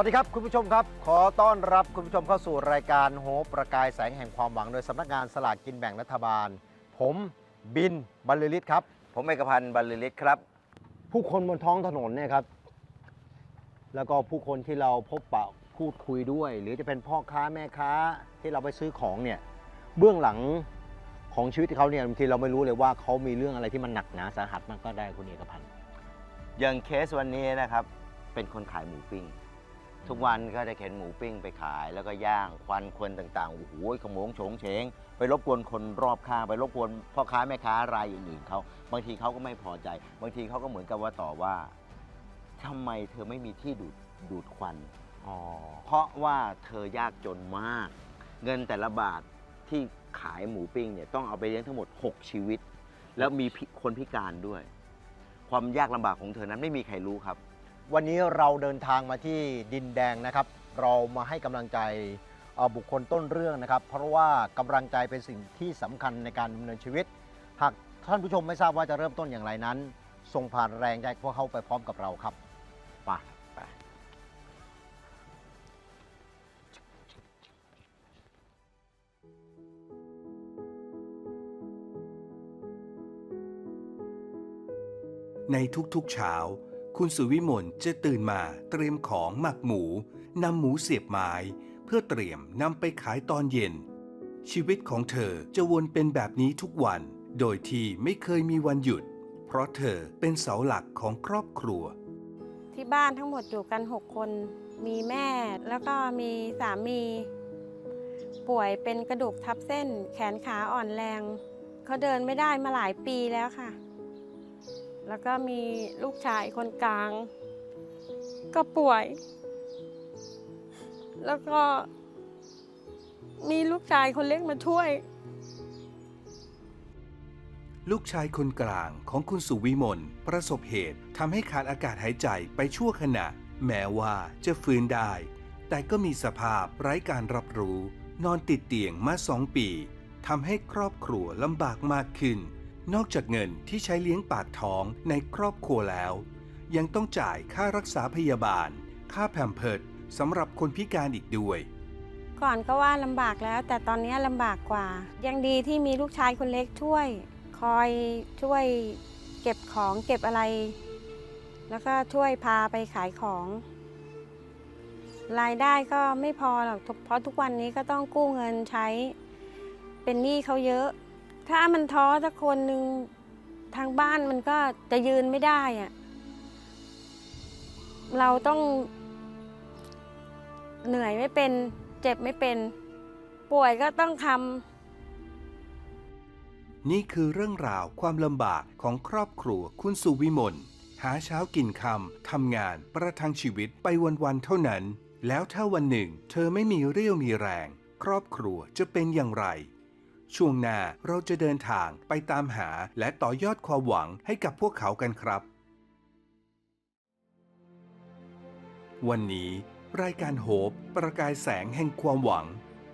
วัสดีครับ คุณผู้ชมครับ ขอต้อนรับคุณผู้ชมเข้าสู่รายการโฮปประกายแสงแห่งความหวัง โดยสำนักงานสลากกินแบ่งรัฐบาล ผมบินบรรลือฤทธิ์ครับ ผมเอกพันธ์บรรลือฤทธิ์ครับ ผู้คนบนท้องถนนเนี่ยครับ แล้วก็ผู้คนที่เราพบปะพูดคุยด้วย หรือจะเป็นพ่อค้าแม่ค้าที่เราไปซื้อของเนี่ยเบื้องหลังของชีวิตเขาเนี่ยบางทีเราไม่รู้เลยว่าเขามีเรื่องอะไรที่มันหนักหนาสาหัสมากก็ได้คุณเอกพันธ์อย่างเคสวันนี้นะครับเป็นคนขายหมูปิ้ง ทุกวันก็จะเข็นหมูปิ้งไปขายแล้วก็ย่างควันควันต่างๆโอ้โหขโมงโฉงเฉง ไปรบกวนคนรอบข้างไปรบกวนพ่อค้าแม่ค้ารายอื่นๆเขาบางทีเขาก็ไม่พอใจ บางทีเขาก็เหมือนกับว่าต่อว่าทำไมเธอไม่มีที่ดูดดูดควัน อ๋อ เพราะว่าเธอยากจนมาก เงินแต่ละบาทที่ขายหมูปิ้งเนี่ยต้องเอาไปเลี้ยงทั้งหมด 6 ชีวิต แล้วมีพิคนพิการด้วย ความยากลำบากของเธอนั้นไม่มีใครรู้ครับ วันนี้เราเดินทางมาที่ดินแดงนะครับ เรามาให้กำลังใจเอ่อบุคคลต้นเรื่องนะครับ เพราะว่ากำลังใจเป็นสิ่งที่สำคัญในการดำเนินชีวิต หากท่านผู้ชมไม่ทราบว่าจะเริ่มต้นอย่างไรนั้น ส่งผ่านแรงใจพวกเขาไปพร้อมกับเราครับไปไปในทุกๆเช้า คุณสุวิมลจะตื่นมาเตรียมของหมักหมูนำหมูเสียบไม้เพื่อเตรียมนำไปขายตอนเย็น ชีวิตของเธอจะวนเป็นแบบนี้ทุกวัน โดยที่ไม่เคยมีวันหยุด เพราะเธอเป็นเสาหลักของครอบครัว ที่บ้านทั้งหมดอยู่กัน 6 คน มีแม่แล้วก็มีสามี ป่วยเป็นกระดูกทับเส้น แขนขาอ่อนแรง เขาเดินไม่ได้มาหลายปีแล้วค่ะ แล้วก็มีลูกชายคนกลาง ก็ป่วย แล้วก็ มีลูกชายคนเล็กมาช่วย ลูกชายคนกลางของคุณสุวิมลประสบเหตุทำให้ขาดอากาศหายใจไปชั่วขณะ แม้ว่าจะฟื้นได้ แต่ก็มีสภาพไร้การรับรู้ นอนติดเตียงมาสองปีทำให้ครอบครัวลำบากมากขึ้น นอกจากเงินที่ใช้เลี้ยงปากท้องในครอบครัวแล้ว ยังต้องจ่ายค่ารักษาพยาบาล ค่าแพมเพิดสำหรับคนพิการอีกด้วย ก่อนก็ว่าลำบากแล้ว แต่ตอนนี้ลำบากกว่า ยังดีที่มีลูกชายคนเล็กช่วย คอยช่วยเก็บของเก็บอะไร แล้วก็ช่วยพาไปขายของ รายได้ก็ไม่พอหรอกเพราะทุกวันนี้ก็ต้องกู้เงินใช้ เป็นหนี้เขาเยอะ ถ้ามันท้อสักคนหนึ่งทางบ้านมันก็จะยืนไม่ได้อะเราต้องเหนื่อยไม่เป็น เจ็บไม่เป็น ป่วยก็ต้องทำนี่คือเรื่องราวความลำบากของครอบครัวคุณสุวิมลหาเช้ากินคำทำงานประทังชีวิตไปวันๆเท่านั้น แล้วถ้าวันหนึ่ง เธอไม่มีเรี่ยวมีแรง ครอบครัวจะเป็นอย่างไร ช่วงหน้าเราจะเดินทางไปตามหาและต่อยอดความหวังให้กับพวกเขากันครับ วันนี้รายการโฮปประกายแสงแห่งความหวัง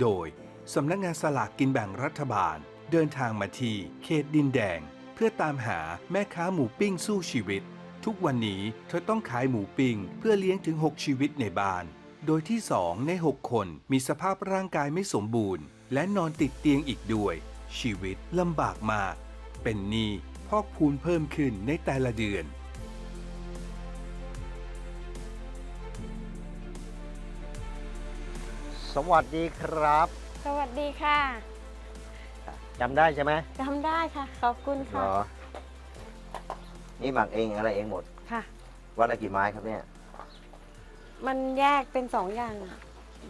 โดยสำนักงานสลากกินแบ่งรัฐบาล เดินทางมาที่เขตดินแดง เพื่อตามหาแม่ค้าหมูปิ้งสู้ชีวิต ทุกวันนี้เธอต้องขายหมูปิ้งเพื่อเลี้ยงถึง 6 ชีวิตในบ้าน โดยที่ 2 ใน 6 คนมีสภาพร่างกายไม่สมบูรณ์ และนอนติดเตียงอีกด้วย ชีวิตลำบากมาก เป็นหนี้พอกพูนเพิ่มขึ้นในแต่ละเดือน สวัสดีครับสวัสดีค่ะจำได้ใช่ไหมจำได้ค่ะ ขอบคุณเหรค่ะ อนี่หมักเองอะไรเองหมด ค่ะ วันละกี่ไม้ครับเนี่ย มันแยกเป็นสองอย่างอะ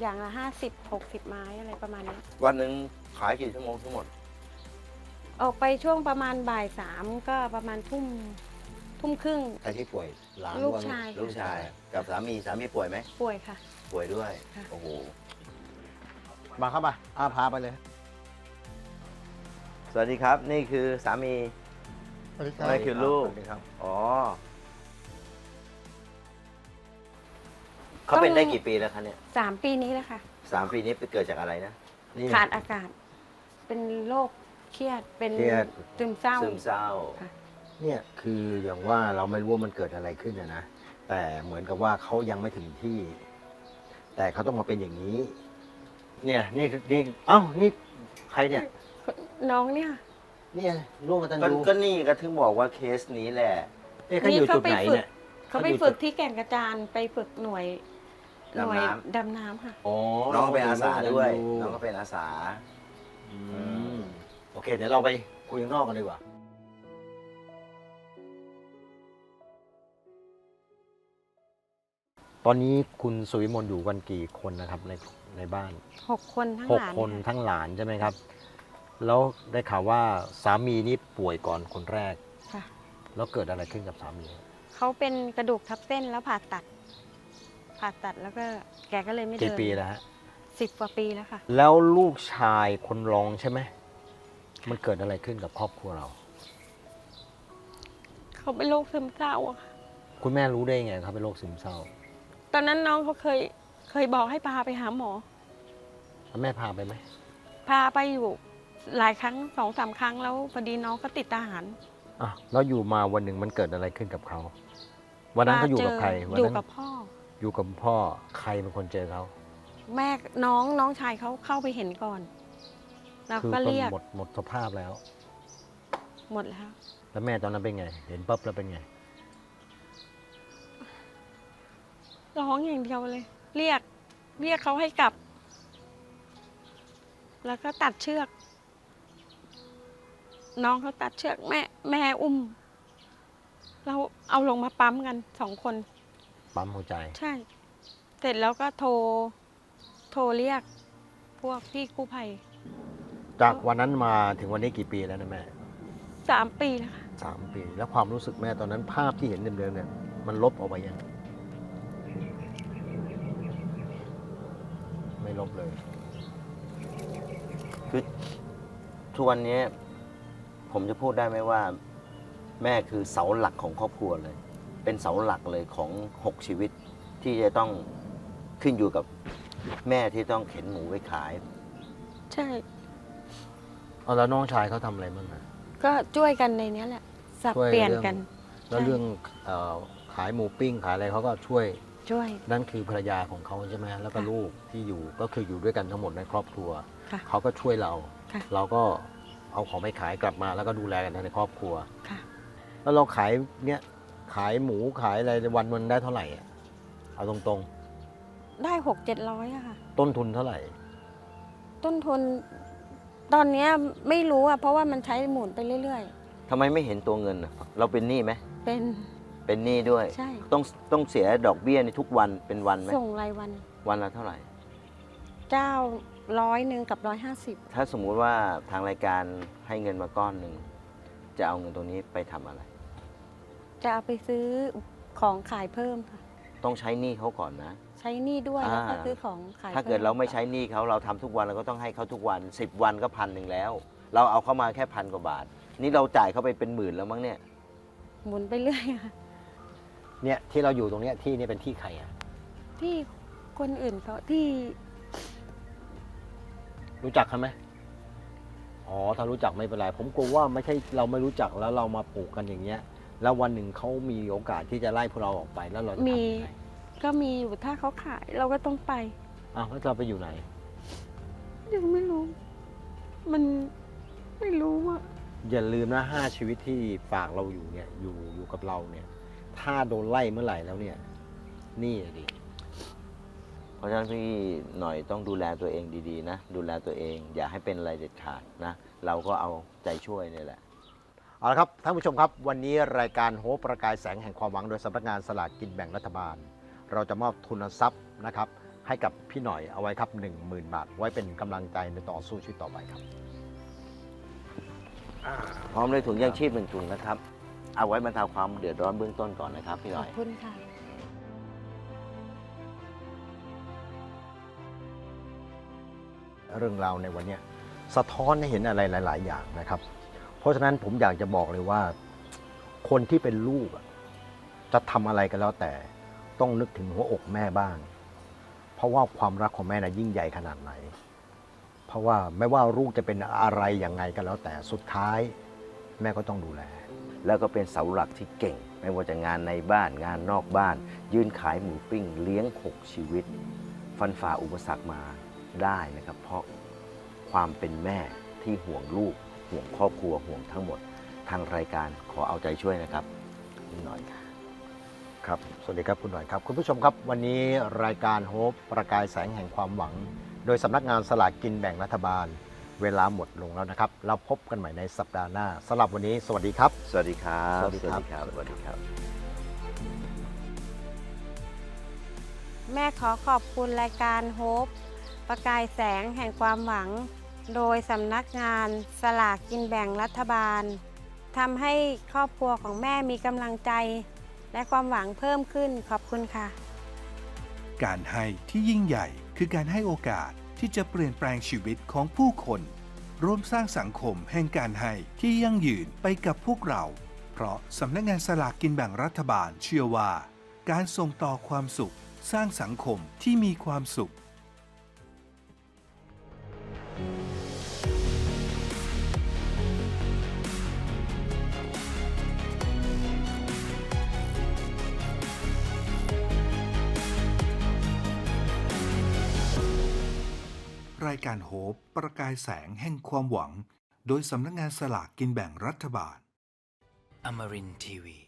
อย่างละห้าสิบหกสิบไม้อะไรประมาณนี้วันหนึ่งขายกี่ชั่วโมงทั้งหมด ออกไปช่วงประมาณบ่ายสามก็ประมาณทุ่มทุ่มครึ่ง ใครที่ป่วยหลานลูกว่ชาย ลูกชาย กับสามีสามีป่วยไหม ป่วยค่ะ ป่วยด้วย ค่ะ โอ้โห มาเข้ามาอาพาไปเลยสวัสดีครับ นี่คือสามี สวัสดีนั่นคือลูก สวัสดีครับ อ๋อ เขาเป็นได้กี่ปีแล้วคะเนี่ยสามปีนี้แล้วค่ะ สามปีนี้ไปเกิดจากอะไรนะนี่ ขาดอากาศ เป็นโรคเครียดเป็นเครียด ซึมเศร้า ซึมเศร้า ค่ะ เนี่ยคืออย่างว่าเราไม่รู้ว่ามันเกิดอะไรขึ้นนะนะแต่เหมือนกับว่าเขายังไม่ถึงที่ แต่เขาต้องมาเป็นอย่างนี้ เนี่ย นี่คือนี่เอ้านี่ใครเนี่ย น้องเนี่ยเนี่ยร่วมกันตันก็ยูก็นี่ก็ถึงบอกว่าเคสนี้แหละเอ๊ะเขาอยู่จุดไหนเนี่ย เขาไปฝึกที่แก่งกระจานไปฝึกหน่วย หดำน้ำน่วยดำน้ำค่ะ อ๋อน้องก็เป็นอาสาด้วยร่มน้องกัก็นเป็นอาสา อืมโอเค เดี๋ยวเราไปคุยข้างนอกกันดีกว่า ตอนนี้คุณสุวิมลอยู่กันกี่คนนะครับในในบ้านหกคนทั้งหหกลานคนค่ะทั้งหลานใช่ไหมครับ แล้วได้ข่าวว่าสามีนี่ป่วยก่อนคนแรก ค่ะ แล้วเกิดอะไรขึ้นกับสามี เขาเป็นกระดูกทับเส้นแล้วผ่าตัด ผ่าตัดแล้วก็แกก็เลยไม่เดินกี่ปีแล้วฮะสิบกว่าปีแล้วค่ะ แล้วลูกชายคนรองใช่ไหมมันเกิดอะไรขึ้นกับครอบครัวเรา เขาเป็นโรคซึมเศร้าอะค่ะ คุณแม่รู้ได้ไงครับเป็นโรคซึมเศร้าตอนนั้นน้องเขาเคยเคยบอกให้พาไปหาหมอ แล้วแม่พาไปไหมพาไปอยู่หลายครั้งสองสามครั้งแล้วพอดีน้องเขาติดทหารอะแล้วอยู่มาวันหนึ่งมันเกิดอะไรขึ้นกับเขาวันนั้นเขาอยู่กับใครวันอยู่นั้นกับพ่อ อยู่กับพ่อใครเป็นคนเจอเขาแม่น้องน้องชายเขาเข้าไปเห็นก่อนเราคืก็ต้นเรียกหมดหมดสภาพแล้ว หมดแล้ว แล้วแม่ตอนนั้นเป็นไง เห็นปั๊บแล้วเป็นไงร้องอย่างเดียวเลย เรียก เรียกเขาให้กลับ แล้วก็ตัดเชือก น้องเขาตัดเชือกแม่ แม่อุ้ม เราเอาลงมาปั๊มกันสองคน ปั๊มหัวใจ ใช่ เสร็จแล้วก็โทร โทรเรียก พวกพี่กู้ภัยจากวันนั้นมาถึงวันนี้กี่ปีแล้วนะแม่สามปีแล้วค่ะสามปี แล้วความรู้สึกแม่ตอนนั้นภาพที่เห็นเดิมๆเนี่ย มันลบออกไปยัง ไม่ลบเลย คือทุกวันนี้ ผมจะพูดได้ไหมว่า แม่คือเสาหลักของครอบครัวเลย เป็นเสาหลักเลยของหกชีวิตที่จะต้องขึ้นอยู่กับแม่ที่ต้องเข็นหมูไปขาย ใช่ เอาแล้วน้องชายเขาทำอะไรบ้างอะ ก็ช่วยกันในเนี้ยแหละ สับช่วยเปลี่ยนเรื่อง กัน แล้วใช่ เรื่องเออขายหมูปิ้งขายอะไรเขาก็ช่วย ช่วย นั่นคือภรรยาของเขาใช่ไหมแล้วก็ค่ะลูกที่อยู่ก็คืออยู่ด้วยกันทั้งหมดในครอบครัว ค่ะเขาก็ช่วยเรา ค่ะ เราก็เอาของไปขายกลับมาแล้วก็ดูแลกันในครอบครัว ค่ะ แล้วเราขายเนี่ย ขายหมูขายอะไรวันมันได้เท่าไหร่อะเอาตรงได้หกเจ็ดร้อยอะค่ะ ๆ ต้นทุนเท่าไหร่ ต้นทุนตอนเนี้ยไม่รู้อะเพราะว่ามันใช้หมุนไปเรื่อย ทำไมไม่เห็นตัวเงินน่ะเราเป็นหนี้ไหมๆ เป็นเป็นหนี้ด้วย ใช่ ต้องต้องเสียดอกเบี้ยในทุกวันเป็นวันไหมส่งรายวันวันละเท่าไหร่ เจ้าร้อยหนึ่งกับร้อยห้าสิบถ้าสมมุติว่าทางรายการให้เงินมาก้อนหนึ่งจะเอาเงินตรงนี้ไปทำอะไร จะเอาไปซื้อของขายเพิ่มค่ะ ต้องใช้หนี้เขาก่อนนะ ใช้หนี่ด้วยอ่าแล้วก็ซื้อของขายถ้าเกิดพิ่เราไม่ใช้หนี้เขาเราทำทุกวันเราก็ต้องให้เขาทุกวัน 10 วันก็พันหนึ่งแล้ว เราเอาเข้ามาแค่พันกว่าบาท นี่เราจ่ายเขาไปเป็นหมื่นแล้วมั้งเนี่ย หมุนไปเรื่อยอะค่ะเนี่ยที่เราอยู่ตรงเนี้ยที่นี่เป็นที่ใครอะที่คนอื่นเขาที่รู้จักเขาไหมอ๋อถ้ารู้จักไม่เป็นไรผมกลัวว่าไม่ใช่เราไม่รู้จักแล้วเรามาปลูกกันอย่างเงี้ย แล้ววันหนึ่งเขามีโอกาสที่จะไล่พวกเราออกไปแล้วเราจะทำมี ยังไงก็มีอยู่ถ้าเขาขายเราก็ต้องไปอ้าวแล้วเราไปอยู่ไหน ยังไม่รู้ มันไม่รู้ว่าอย่าลืมนะห้าชีวิตที่ฝากเราอยู่เนี่ยอยู่อยู่กับเราเนี่ย ถ้าโดนไล่เมื่อไหร่แล้วเนี่ย นี่อะดิเพราะฉะนั้นพี่หน่อยต้องดูแลตัวเองดีๆนะ ดูแลตัวเอง อย่าให้เป็นอะไรเด็ดขาดนะ เราก็เอาใจช่วยนี่แหละ เอาละครับท่านผู้ชมครับ วันนี้รายการโฮปประกายแสงแห่งความหวังโดยสำนักงานสลากกินแบ่งรัฐบาล เราจะมอบทุนทรัพย์นะครับให้กับพี่หน่อยเอาไว้ครับ 10,000 บาท ไว้เป็นกำลังใจในต่อสู้ชีวิตต่อไปครับ พร้อมด้วยถุงยางชีพหนึ่งถุงนะครับ เอาไว้บรรเทาความเดือดร้อนเบื้องต้นก่อนนะครับพี่หขน่ออบย คุณค่ะ เรื่องราวในวันเนี้ยสะท้อนให้เห็นอะไรหลาย ๆ อย่างนะครับเพ ราะฉะนั้นผมอยากจะบอกเลยว่า คนที่เป็นลูกจะทำอะไรก็แล้วแต่ต้องนึกถึงหัวอกแม่บ้าง เพราะว่าความรักของแม่นะยิ่งใหญ่ขนาดไหน เพราะว่าไม่ว่าลูกจะเป็นอะไรอย่างไงก็แล้วแต่สุดท้าย แม่ก็ต้องดูแล แล้วก็เป็นเสาหลักที่เก่ง ไม่ว่าจะงานในบ้านงานนอกบ้าน ยืนขายหมูปิ้งเลี้ยง6ชีวิต ฟันฝ่าอุปสรรคมาได้นะครับ เพราะความเป็นแม่ที่ห่วงลูก ห่วงครอบครัวห่วงทั้งหมด ทางรายการขอเอาใจช่วยนะครับนิดหน่อยค่ะครับสวัสดีครับคุณหน่อยครับ คุณผู้ชมครับวันนี้รายการโฮปประกายแสงแห่งความหวัง โดยสำนักงานสลากกินแบ่งรัฐบาล เวลาหมดลงแล้วนะครับเราพบกันใหม่ในสัปดาห์หน้าสำหรับวันนี้ สวัสดีครับ สวัสดีครับสวัสดีครับสวัสดีครับ แม่ขอขอบคุณรายการโฮปประกายแสงแห่งความหวัง โดยสำนักงานสลากกินแบ่งรัฐบาลทำให้ครอบครัวของแม่มีกำลังใจ และความหวังเพิ่มขึ้นขอบคุณค่ะ การให้ที่ยิ่งใหญ่คือการให้โอกาสที่จะเปลี่ยนแปลงชีวิตของผู้คน ร่วมสร้างสังคมแห่งการให้ที่ยั่งยืนไปกับพวกเรา เพราะสำนักงานสลากกินแบ่งรัฐบาลเชื่อว่า การส่งต่อความสุข สร้างสังคมที่มีความสุขายการโฮปประกายแสงแห่งความหวัง โดยสำนักงานสลากกินแบ่งรัฐบาล อมรินทีวี